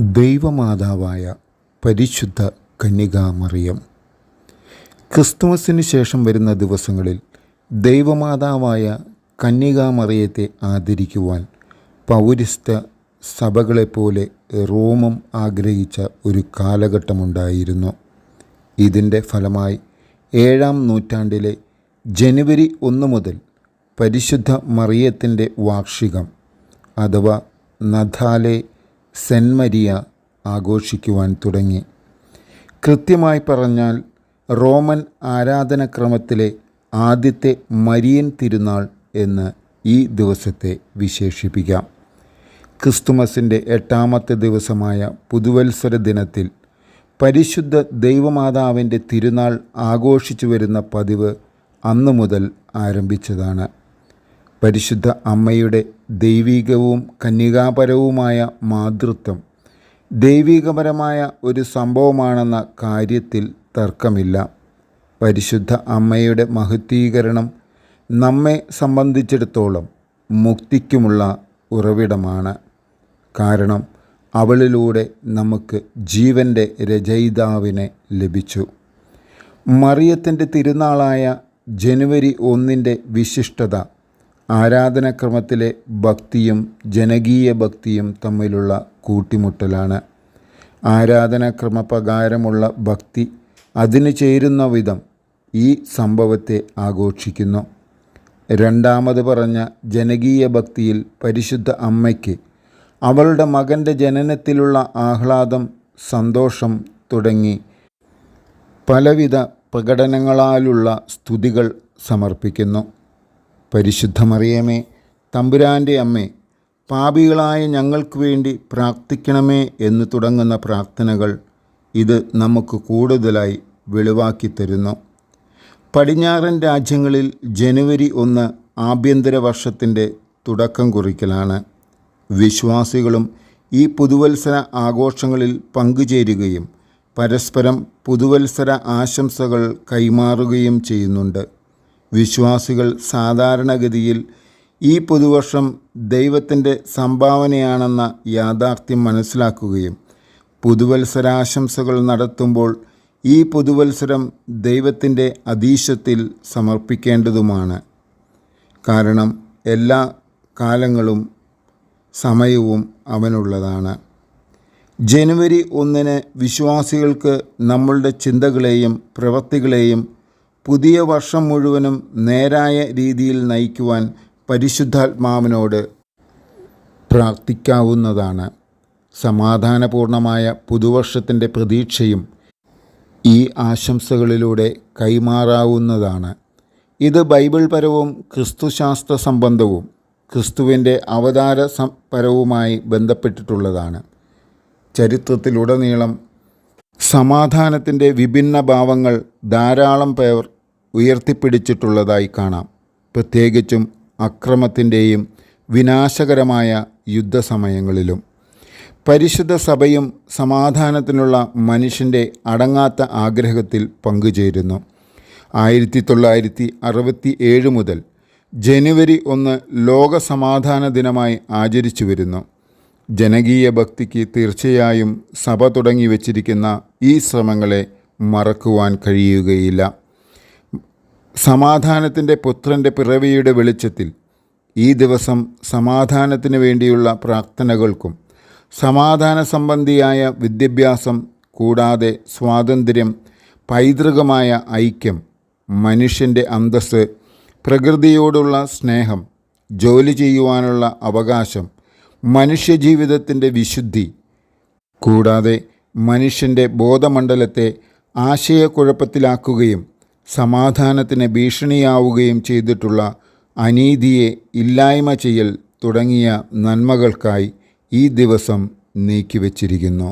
ദൈവമാതാവായ പരിശുദ്ധ കന്യകാമറിയം. ക്രിസ്തുമസിന് ശേഷം വരുന്ന ദിവസങ്ങളിൽ ദൈവമാതാവായ കന്യകാമറിയത്തെ ആദരിക്കുവാൻ പൗരസ്ത്യ സഭകളെപ്പോലെ റോമം ആഗ്രഹിച്ച ഒരു കാലഘട്ടമുണ്ടായിരുന്നു. ഇതിന്റെ ഫലമായി ഏഴാം നൂറ്റാണ്ടിലെ ജനുവരി ഒന്ന് മുതൽ പരിശുദ്ധ മറിയത്തിന്റെ വാർഷികം അഥവാ നഥാലെ സെന്റ് മരിയ ആഘോഷിക്കുവാൻ തുടങ്ങി. കൃത്യമായി പറഞ്ഞാൽ റോമൻ ആരാധനക്രമത്തിലെ ആദ്യത്തെ മരിയൻ തിരുനാൾ എന്ന് ഈ ദിവസത്തെ വിശേഷിപ്പിക്കാം. ക്രിസ്തുമസിന്റെ എട്ടാമത്തെ ദിവസമായ പുതുവത്സര ദിനത്തിൽ പരിശുദ്ധ ദൈവമാതാവിന്റെ തിരുനാൾ ആഘോഷിച്ചു വരുന്ന പതിവ് അന്നു മുതൽ ആരംഭിച്ചതാണ്. പരിശുദ്ധ അമ്മയുടെ ദൈവികവും കന്യകാപരവുമായ മാതൃത്വം ദൈവികപരമായ ഒരു സംഭവമാണെന്ന കാര്യത്തിൽ തർക്കമില്ല. പരിശുദ്ധ അമ്മയുടെ മഹത്വീകരണം നമ്മെ സംബന്ധിച്ചിടത്തോളം മുക്തിക്കുമുള്ള ഉറവിടമാണ്. കാരണം അവളിലൂടെ നമുക്ക് ജീവന്റെ രചയിതാവിനെ ലഭിച്ചു. മറിയത്തിന്റെ തിരുനാളായ ജനുവരി ഒന്നിന്റെ വിശിഷ്ടത ആരാധനാക്രമത്തിലെ ഭക്തിയും ജനകീയ ഭക്തിയും തമ്മിലുള്ള കൂട്ടിമുട്ടലാണ്. ആരാധനാക്രമപ്രകാരമുള്ള ഭക്തി അതിന് ചേരുന്ന വിധം ഈ സംഭവത്തെ ആഘോഷിക്കുന്നു. രണ്ടാമത് പറഞ്ഞ ജനകീയ ഭക്തിയിൽ പരിശുദ്ധ അമ്മയ്ക്ക് അവളുടെ മകന്റെ ജനനത്തിലുള്ള ആഹ്ലാദം സന്തോഷം തുടങ്ങി പലവിധ പ്രകടനങ്ങളാലുള്ള സ്തുതികൾ സമർപ്പിക്കുന്നു. പരിശുദ്ധ മറിയമേ തമ്പുരാന്റെ അമ്മേ പാപികളായ ഞങ്ങൾക്ക് വേണ്ടി പ്രാർത്ഥിക്കണമേ എന്ന് തുടങ്ങുന്ന പ്രാർത്ഥനകൾ ഇത് നമുക്ക് കൂടുതലായി വെളിവാക്കി തരുന്നു. പടിഞ്ഞാറൻ രാജ്യങ്ങളിൽ ജനുവരി ഒന്ന് ആഭ്യന്തര വർഷത്തിന്റെ തുടക്കം കുറിക്കലാണ്. വിശ്വാസികളും ഈ പുതുവത്സര ആഘോഷങ്ങളിൽ പങ്കുചേരുകയും പരസ്പരം പുതുവത്സര ആശംസകൾ കൈമാറുകയും ചെയ്യുന്നുണ്ട്. വിശ്വാസികൾ സാധാരണഗതിയിൽ ഈ പുതുവർഷം ദൈവത്തിന്റെ സംഭാവനയാണെന്ന യാഥാർത്ഥ്യം മനസ്സിലാക്കുകയും പുതുവത്സരാശംസകൾ നടത്തുമ്പോൾ ഈ പുതുവത്സരം ദൈവത്തിന്റെ അതീശത്തിൽ സമർപ്പിക്കേണ്ടതുമാണ്. കാരണം എല്ലാ കാലങ്ങളും സമയവും അവനുള്ളതാണ്. ജനുവരി ഒന്നിന് വിശ്വാസികൾക്ക് നമ്മളുടെ ചിന്തകളെയും പ്രവൃത്തികളെയും പുതിയ വർഷം മുഴുവനും നേരായ രീതിയിൽ നയിക്കുവാൻ പരിശുദ്ധാത്മാവിനോട് പ്രാർത്ഥിക്കാവുന്നതാണ്. സമാധാനപൂർണമായ പുതുവർഷത്തിന്റെ പ്രതീക്ഷയും ഈ ആശംസകളിലൂടെ കൈമാറാവുന്നതാണ്. ഇത് ബൈബിൾ പരവും ക്രിസ്തുശാസ്ത്ര സംബന്ധവും ക്രിസ്തുവിന്റെ അവതാര പരവുമായി ബന്ധപ്പെട്ടിട്ടുള്ളതാണ്. ചരിത്രത്തിലുടനീളം സമാധാനത്തിന്റെ വിഭിന്ന ഭാവങ്ങൾ ധാരാളം പേർ ഉയർത്തിപ്പിടിച്ചിട്ടുള്ളതായി കാണാം. പ്രത്യേകിച്ചും അക്രമത്തിന്റെയും വിനാശകരമായ യുദ്ധസമയങ്ങളിലും. പരിശുദ്ധ സഭയും സമാധാനത്തിനുള്ള മനുഷ്യന്റെ അടങ്ങാത്ത ആഗ്രഹത്തിൽ പങ്കുചേരുന്നു. ആയിരത്തി തൊള്ളായിരത്തി അറുപത്തി ഏഴ് മുതൽ ജനുവരി ഒന്ന് ലോക സമാധാന ദിനമായി ആചരിച്ചു വരുന്നു. ജനകീയ ഭക്തിക്ക് തീർച്ചയായും സഭ തുടങ്ങി വച്ചിരിക്കുന്ന ഈ ശ്രമങ്ങളെ മറക്കുവാൻ കഴിയുകയില്ല. സമാധാനത്തിന്റെ പുത്രന്റെ പിറവിയുടെ വെളിച്ചത്തിൽ ഈ ദിവസം സമാധാനത്തിന് വേണ്ടിയുള്ള പ്രാർത്ഥനകൾക്കും സമാധാന സംബന്ധിയായ വിദ്യാഭ്യാസം കൂടാതെ സ്വാതന്ത്ര്യം പൈതൃകമായ ഐക്യം മനുഷ്യന്റെ അന്തസ്സ് പ്രകൃതിയോടുള്ള സ്നേഹം ജോലി ചെയ്യുവാനുള്ള അവകാശം മനുഷ്യജീവിതത്തിന്റെ വിശുദ്ധി കൂടാതെ മനുഷ്യന്റെ ബോധമണ്ഡലത്തെ ആശയക്കുഴപ്പത്തിലാക്കുകയും സമാധാനത്തിന് ഭീഷണിയാവുകയും ചെയ്തിട്ടുള്ള അനീതിയെ ഇല്ലായ്മ ചെയ്യൽ തുടങ്ങിയ നന്മകൾക്കായി ഈ ദിവസം നീക്കിവച്ചിരിക്കുന്നു.